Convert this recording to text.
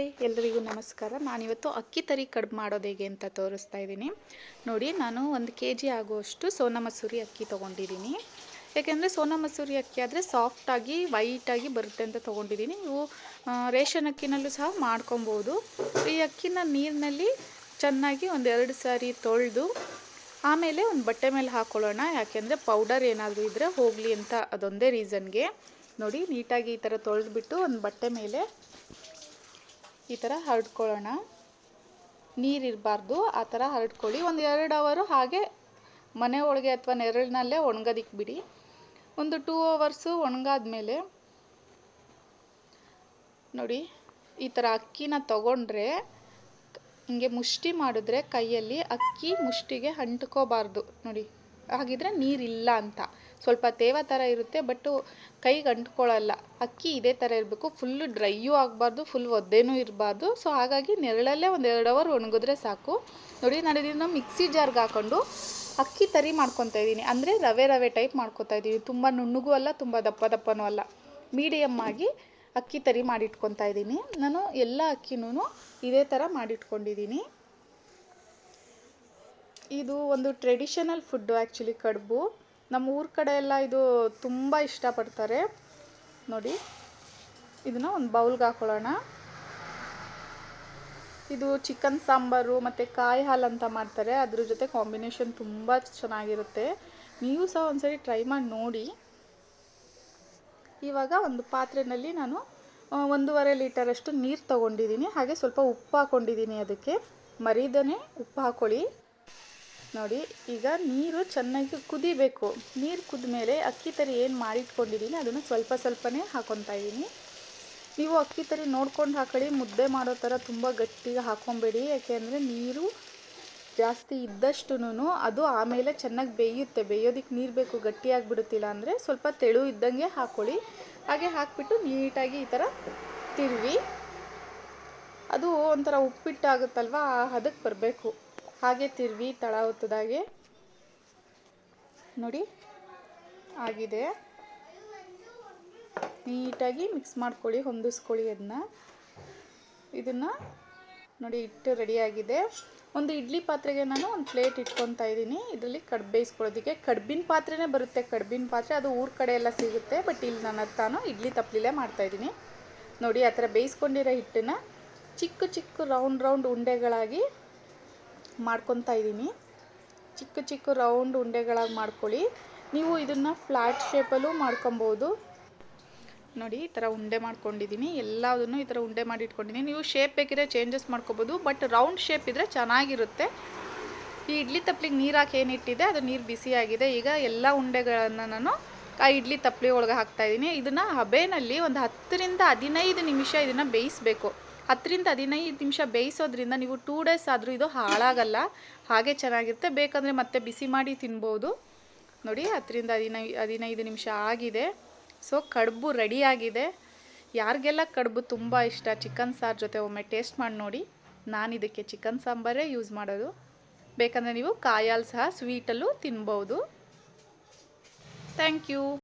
Hi ಎಲ್ಲರಿಗೂ ನಮಸ್ಕಾರ. ನಾನಿವತ್ತು ಅಕ್ಕಿ ತರಿ ಕಡುಬು ಮಾಡೋದು ಹೇಗೆ ಅಂತ ತೋರಿಸ್ತಾ ಇದ್ದೀನಿ. ನೋಡಿ, ನಾನು ಒಂದು ಕೆ ಜಿ ಆಗುವಷ್ಟು ಸೋನಾ ಮಸೂರಿ ಅಕ್ಕಿ ತೊಗೊಂಡಿದ್ದೀನಿ. ಯಾಕೆಂದರೆ ಸೋನಾ ಮಸೂರಿ ಅಕ್ಕಿ ಆದರೆ ಸಾಫ್ಟಾಗಿ ವೈಟಾಗಿ ಬರುತ್ತೆ ಅಂತ ತೊಗೊಂಡಿದ್ದೀನಿ. ನೀವು ರೇಷನ್ ಅಕ್ಕಿನಲ್ಲೂ ಸಹ ಮಾಡ್ಕೊಬೋದು. ಈ ಅಕ್ಕಿನ ನೀರಿನಲ್ಲಿ ಚೆನ್ನಾಗಿ ಒಂದೆರಡು ಸಾರಿ ತೊಳೆದು, ಆಮೇಲೆ ಒಂದು ಬಟ್ಟೆ ಮೇಲೆ ಹಾಕ್ಕೊಳ್ಳೋಣ ಯಾಕೆಂದರೆ ಪೌಡರ್ ಏನಾದರೂ ಇದ್ದರೆ ಹೋಗಲಿ ಅಂತ ಅದೊಂದೇ ರೀಸನ್ಗೆ ನೋಡಿ, ನೀಟಾಗಿ ಈ ಥರ ತೊಳೆದ್ಬಿಟ್ಟು ಒಂದು ಬಟ್ಟೆ ಮೇಲೆ ಈ ಥರ ಹರಡ್ಕೊಳ್ಳೋಣ. ನೀರಿರಬಾರ್ದು ಆ ಥರ ಹರಡ್ಕೊಳ್ಳಿ. ಒಂದು ಎರಡು ಅವರು ಹಾಗೆ ಮನೆ ಒಳಗೆ ಅಥವಾ ನೆರಳಿನಲ್ಲೇ ಒಣಗೋದಿಕ್ಕೆ ಬಿಡಿ. ಒಂದು ಟೂ ಅವರ್ಸು ಒಣಗಾದ್ಮೇಲೆ ನೋಡಿ, ಈ ಥರ ಅಕ್ಕಿನ ತಗೊಂಡ್ರೆ ಹಿಂಗೆ ಮುಷ್ಟಿ ಮಾಡಿದ್ರೆ ಕೈಯಲ್ಲಿ ಅಕ್ಕಿ ಮುಷ್ಟಿಗೆ ಅಂಟ್ಕೋಬಾರ್ದು. ನೋಡಿ, ಹಾಗಿದ್ರೆ ನೀರಿಲ್ಲ ಅಂತ. ಸ್ವಲ್ಪ ತೇವ ಥರ ಇರುತ್ತೆ ಬಟ್ಟು ಕೈಗೆ ಅಂಟ್ಕೊಳ್ಳಲ್ಲ. ಅಕ್ಕಿ ಇದೇ ಥರ ಇರಬೇಕು ಫುಲ್ಲು ಡ್ರೈಯೂ ಆಗಬಾರ್ದು ಫುಲ್ ಒದ್ದೆನೂ ಇರಬಾರ್ದು. ಸೊ ಹಾಗಾಗಿ ನೆರಳಲ್ಲೇ ಒಂದು ಎರಡು ಅವರ್ ಒಣಗಿದ್ರೆ ಸಾಕು. ನೋಡಿ, ನಾನು ಇದನ್ನು ಮಿಕ್ಸಿ ಜಾರ್ಗೆ ಹಾಕ್ಕೊಂಡು ಅಕ್ಕಿ ತರಿ ಮಾಡ್ಕೊತಾ ಇದ್ದೀನಿ. ಅಂದರೆ ರವೆ ರವೆ ಟೈಪ್ ಮಾಡ್ಕೊತಾ ಇದ್ದೀನಿ. ತುಂಬ ನುಣ್ಣಗೂ ಅಲ್ಲ, ತುಂಬ ದಪ್ಪ ದಪ್ಪನೂ ಅಲ್ಲ. ಮೀಡಿಯಮ್ ಆಗಿ ಅಕ್ಕಿ ತರಿ ಮಾಡಿಟ್ಕೊತಾ ಇದ್ದೀನಿ. ನಾನು ಎಲ್ಲ ಅಕ್ಕಿನೂ ಇದೇ ಥರ ಮಾಡಿಟ್ಕೊಂಡಿದ್ದೀನಿ. ಇದು ಒಂದು ಟ್ರೆಡಿಷನಲ್ ಫುಡ್ಡು ಆ್ಯಕ್ಚುಲಿ ಕಡುಬು. ನಮ್ಮ ಊರ ಕಡೆ ಎಲ್ಲ ಇದು ತುಂಬ ಇಷ್ಟಪಡ್ತಾರೆ. ನೋಡಿ, ಇದನ್ನು ಒಂದು ಬೌಲ್ಗೆ ಹಾಕೊಳ್ಳೋಣ. ಇದು ಚಿಕನ್ ಸಾಂಬಾರು ಮತ್ತು ಕಾಯಿ ಹಾಲು ಅಂತ ಮಾಡ್ತಾರೆ. ಅದ್ರ ಜೊತೆ ಕಾಂಬಿನೇಷನ್ ತುಂಬ ಚೆನ್ನಾಗಿರುತ್ತೆ. ನೀವು ಸಹ ಒಂದ್ಸರಿ ಟ್ರೈ ಮಾಡಿ ನೋಡಿ. ಇವಾಗ ಒಂದು ಪಾತ್ರೆಯಲ್ಲಿ ನಾನು ಒಂದೂವರೆ ಲೀಟರಷ್ಟು ನೀರು ತೊಗೊಂಡಿದ್ದೀನಿ. ಹಾಗೆ ಸ್ವಲ್ಪ ಉಪ್ಪು ಹಾಕ್ಕೊಂಡಿದ್ದೀನಿ ಅದಕ್ಕೆ. ಮರಿದನೇ ಉಪ್ಪು ಹಾಕ್ಕೊಳ್ಳಿ ನೋಡಿ, ಈಗ ನೀರು ಚೆನ್ನಾಗಿ ಕುದಿಬೇಕು. ನೀರು ಕುದ ಮೇಲೆ ಅಕ್ಕಿ ತರಿ ಏನು ಮಾಡಿಟ್ಕೊಂಡಿದ್ದೀನಿ ಅದನ್ನು ಸ್ವಲ್ಪ ಸ್ವಲ್ಪನೇ ಹಾಕೊತಾ ಇದ್ದೀನಿ ನೀವು ಅಕ್ಕಿ ತರಿ ನೋಡ್ಕೊಂಡು ಹಾಕೊಳ್ಳಿ, ಮುದ್ದೆ ಮಾಡೋ ಥರ ತುಂಬ ಗಟ್ಟಿಗೆ ಯಾಕೆ ಅಂದರೆ ನೀರು ಜಾಸ್ತಿ ಇದ್ದಷ್ಟು ಅದು ಆಮೇಲೆ ಚೆನ್ನಾಗಿ ಬೇಯುತ್ತೆ. ಬೇಯೋದಕ್ಕೆ ನೀರು ಬೇಕು ಗಟ್ಟಿಯಾಗಿಬಿಡುತ್ತಿಲ್ಲ ಅಂದರೆ ಸ್ವಲ್ಪ ತೆಳು ಇದ್ದಂಗೆ ಹಾಕ್ಕೊಳ್ಳಿ ಹಾಗೆ ಹಾಕಿಬಿಟ್ಟು ನೀಟಾಗಿ ಈ ಥರ ತಿರುವಿ. ಅದು ಒಂಥರ ಉಪ್ಪಿಟ್ಟಾಗುತ್ತಲ್ವ, ಅದಕ್ಕೆ ಬರಬೇಕು. ಹಾಗೆ ತಿರುವಿ, ತಳ ಹೊತ್ತದಾಗೆ ನೋಡಿ, ಆಗಿದೆ. ನೀಟಾಗಿ ಮಿಕ್ಸ್ ಮಾಡ್ಕೊಳ್ಳಿ, ಹೊಂದಿಸ್ಕೊಳ್ಳಿ ಅದನ್ನ ಇದನ್ನು ನೋಡಿ, ಹಿಟ್ಟು ರೆಡಿಯಾಗಿದೆ ಒಂದು ಇಡ್ಲಿ ಪಾತ್ರೆಗೆ ನಾನು ಒಂದು ಪ್ಲೇಟ್ ಇಟ್ಕೊತಾ ಇದ್ದೀನಿ. ಇದರಲ್ಲಿ ಕಡ್ ಬೇಯಿಸ್ಕೊಳ್ಳೋದಕ್ಕೆ ಕಡ್ಬಿನ ಪಾತ್ರೆನೇ ಬರುತ್ತೆ. ಕಡ್ಬಿನ ಪಾತ್ರೆ, ಅದು ಊರ ಕಡೆ ಎಲ್ಲ ಸಿಗುತ್ತೆ. ಬಟ್ ಇಲ್ಲಿ ನನ್ನ ತಾನು ಇಡ್ಲಿ ತಪ್ಪಲಿಲ್ಲೇ ಮಾಡ್ತಾಯಿದ್ದೀನಿ ನೋಡಿ, ಆ ಥರ ಬೇಯಿಸ್ಕೊಂಡಿರೋ ಹಿಟ್ಟನ್ನು ಚಿಕ್ಕ ಚಿಕ್ಕ ರೌಂಡ್ ರೌಂಡ್ ಉಂಡೆಗಳಾಗಿ ಮಾಡ್ಕೊತಾ ಇದ್ದೀನಿ. ಚಿಕ್ಕ ಚಿಕ್ಕ ರೌಂಡ್ ಉಂಡೆಗಳಾಗಿ ಮಾಡ್ಕೊಳ್ಳಿ. ನೀವು ಇದನ್ನು ಫ್ಲ್ಯಾಟ್ ಶೇಪಲ್ಲೂ ಮಾಡ್ಕೊಬೋದು. ನೋಡಿ, ಈ ಥರ ಉಂಡೆ ಮಾಡ್ಕೊಂಡಿದ್ದೀನಿ. ಎಲ್ಲದನ್ನು ಈ ಥರ ಉಂಡೆ ಮಾಡಿ ಇಟ್ಕೊಂಡಿದ್ದೀನಿ. ನೀವು ಶೇಪ್ ಬೇಕಿದ್ರೆ ಚೇಂಜಸ್ ಮಾಡ್ಕೊಬೋದು, ಬಟ್ ರೌಂಡ್ ಶೇಪ್ ಇದ್ದರೆ ಚೆನ್ನಾಗಿರುತ್ತೆ. ಈ ಇಡ್ಲಿ ತಪ್ಲಿಗೆ ನೀರು ಹಾಕಿ ಏನಿಟ್ಟಿದೆ ಅದು ನೀರು ಬಿಸಿಯಾಗಿದೆ ಈಗ ಎಲ್ಲ ಉಂಡೆಗಳನ್ನು ನಾನು ಆ ಇಡ್ಲಿ ತಪ್ಲಿ ಒಳಗೆ ಹಾಕ್ತಾಯಿದ್ದೀನಿ ಇದನ್ನು ಹಬೆನಲ್ಲಿ ಒಂದು ಹತ್ತರಿಂದ ಹದಿನೈದು ನಿಮಿಷ ಇದನ್ನು ಬೇಯಿಸಬೇಕು. ಹತ್ತರಿಂದ ಹದಿನೈದು ನಿಮಿಷ ಬೇಯಿಸೋದ್ರಿಂದ ನೀವು ಟೂ ಡೇಸ್ ಆದರೂ ಇದು ಹಾಳಾಗಲ್ಲ. ಹಾಗೆ ಚೆನ್ನಾಗಿರುತ್ತೆ. ಬೇಕಂದರೆ ಮತ್ತೆ ಬಿಸಿ ಮಾಡಿ ತಿನ್ಬೋದು. ನೋಡಿ, ಹತ್ತರಿಂದ ಹದಿನೈ, ಹದಿನೈದು ನಿಮಿಷ ಆಗಿದೆ. ಸೊ ಕಡುಬು ರೆಡಿಯಾಗಿದೆ. ಯಾರಿಗೆಲ್ಲ ಕಡುಬು ತುಂಬ ಇಷ್ಟ, ಚಿಕನ್ ಸಾರು ಜೊತೆ ಒಮ್ಮೆ ಟೇಸ್ಟ್ ಮಾಡಿ ನೋಡಿ. ನಾನು ಇದಕ್ಕೆ ಚಿಕನ್ ಸಾಂಬಾರೇ ಯೂಸ್ ಮಾಡೋದು. ಬೇಕಂದರೆ ನೀವು ಕಾಯಲ್ಲಿ ಸಹ ಸ್ವೀಟಲ್ಲೂ ತಿನ್ಬೋದು. Thank you